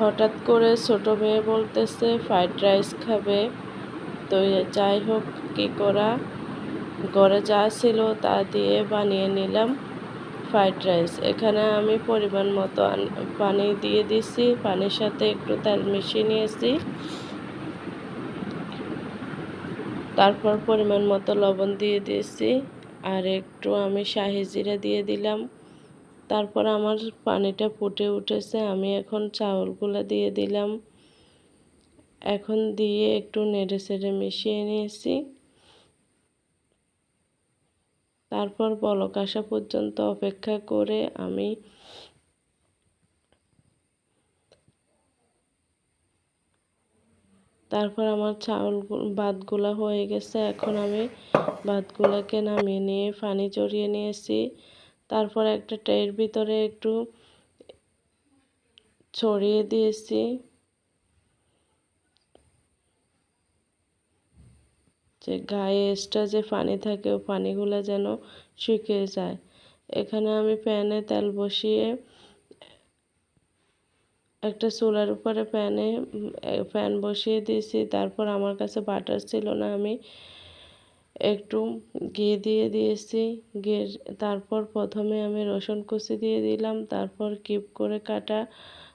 হঠাৎ করে ছোট মেয়ে বলতেছে, ফ্রাইড রাইস খাবে। তো যাই হোক, কী করা? ঘরে যা ছিল তা দিয়ে বানিয়ে নিলাম ফ্রাইড রাইস। এখানে আমি পরিমাণ মতো পানি দিয়ে দিছি। পানির সাথে একটু তেল মিশিয়ে নিয়েছি। তারপর পরিমাণ মতো লবণ দিয়ে দিয়েছি। আর একটু আমি শাহি জিরা দিয়ে দিলাম। তারপর আমার পানিটা ফুটে উঠেছে। আমি এখন চাউলগুলো দিয়ে দিলাম। এখন দিয়ে একটু নেড়ে সেড়ে মিশিয়ে নিয়েছি। তারপর বলক আসা পর্যন্ত অপেক্ষা করে আমি তারপর আমার চাউল ভাতগুলো হয়ে গেছে। এখন আমি ভাতগুলোকে নামিয়ে নিয়ে পানি চড়িয়ে নিয়েছি। তারপর একটা ট্রের ভিতরে একটু ছড়িয়ে দিয়েছি। যে গায়ে এক্সট্রা যে পানি থাকে, ও পানিগুলো যেন শুকিয়ে যায়। এখানে আমি প্যানে তেল বসিয়ে একটা চুলার উপরে প্যানে প্যান বসিয়ে দিয়েছি। তারপর আমার কাছে বাটার ছিল না, আমি একটু ঘি দিয়ে দিয়েছি। ঘি তারপর প্রথমে আমি রসুন কুচি দিয়ে দিলাম, তারপর কিপ করে কাটা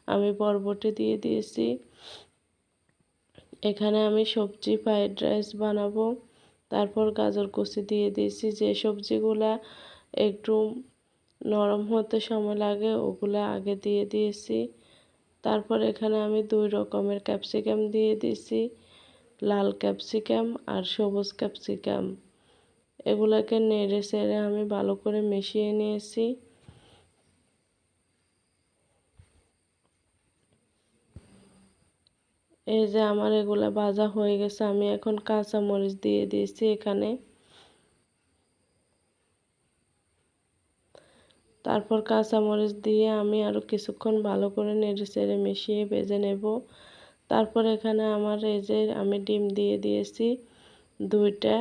আমি বরবটি দিয়ে দিয়েছি। এখানে আমি সবজি ফ্রাইড রাইস বানাবো। তারপর গাজর কুচি দিয়ে দিয়েছি। যে সবজিগুলা একটু নরম হতে সময় লাগে, ওগুলো আগে দিয়ে দিয়েছি। তারপর এখানে আমি দুই রকমের ক্যাপসিকাম দিয়ে দিয়েছি। লাল ক্যাপসিকাম আর সবুজ ক্যাপসিকাম। এগুলোকে নেড়ে সেড়ে আমি ভালো করে মিশিয়ে নিয়েছি। এই যে আমার এগুলা ভাজা হয়ে গেছে, আমি এখন কাঁচা মরিচ দিয়ে দিয়েছি এখানে। তারপর কাঁচা মরিচ দিয়ে আমি আরও কিছুক্ষণ ভালো করে নেড়ে চেড়ে মিশিয়ে ভেজে নেব। তারপর এখানে আমার এই যে আমি ডিম দিয়ে দিয়েছি দুইটা।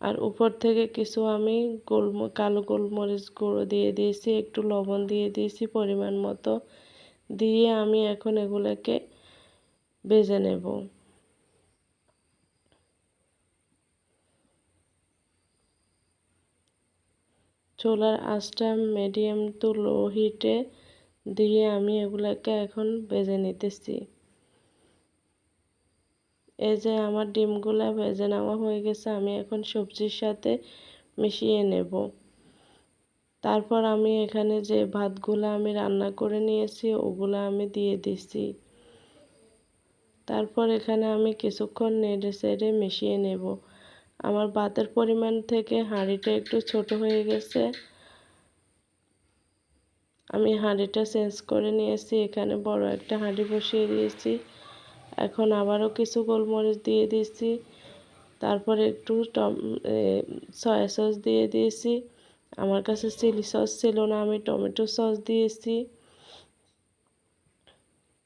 আর উপর থেকে কিছু আমি গোলম, কালো গোলমরিচ গুঁড়ো দিয়ে দিয়েছি, একটু লবণ দিয়ে দিয়েছি পরিমাণ মতো। দিয়ে আমি এখন এগুলোকে বেজে নেব। চুলার আঁচটা মিডিয়াম টু লো হিটে দিয়ে আমি এগুলাকে এখন ভেজে নিতেছি। এই যে আমার ডিমগুলা ভেজে নেওয়া হয়ে গেছে, আমি এখন সবজির সাথে মিশিয়ে নেব। তারপর আমি এখানে যে ভাতগুলো আমি রান্না করে নিয়েছি, ওগুলো আমি দিয়ে দিছি। তারপর এখানে আমি কিছুক্ষণ নেড়ে সেড়ে মিশিয়ে নেব। আমার ভাতের পরিমাণ থেকে হাঁড়িটা একটু ছোট হয়ে গেছে। আমি হাঁড়িটা চেঞ্জ করে নিয়েছি, এখানে বড় একটা হাঁড়ি বসিয়ে দিয়েছি। এখন আবারও কিছু গোলমরিচ দিয়ে দিয়েছি। তারপর একটু টম সয়া সস দিয়ে দিয়েছি। আমার কাছে চিলি সস ছিল না, আমি টমেটো সস দিয়েছি।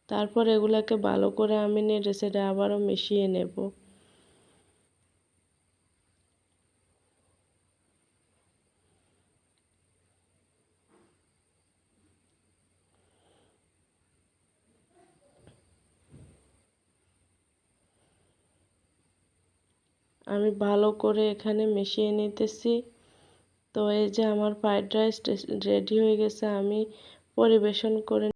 তারপর এগুলাকে ভালো করে আমি নেড়ে সেটা আবারও মিশিয়ে নেব। আমি ভালো করে এখানে মিশিয়ে নিতেছি। তো এই যে আমার ফ্রাইড রাইস রেডি হয়ে গেছে, আমি পরিবেশন করে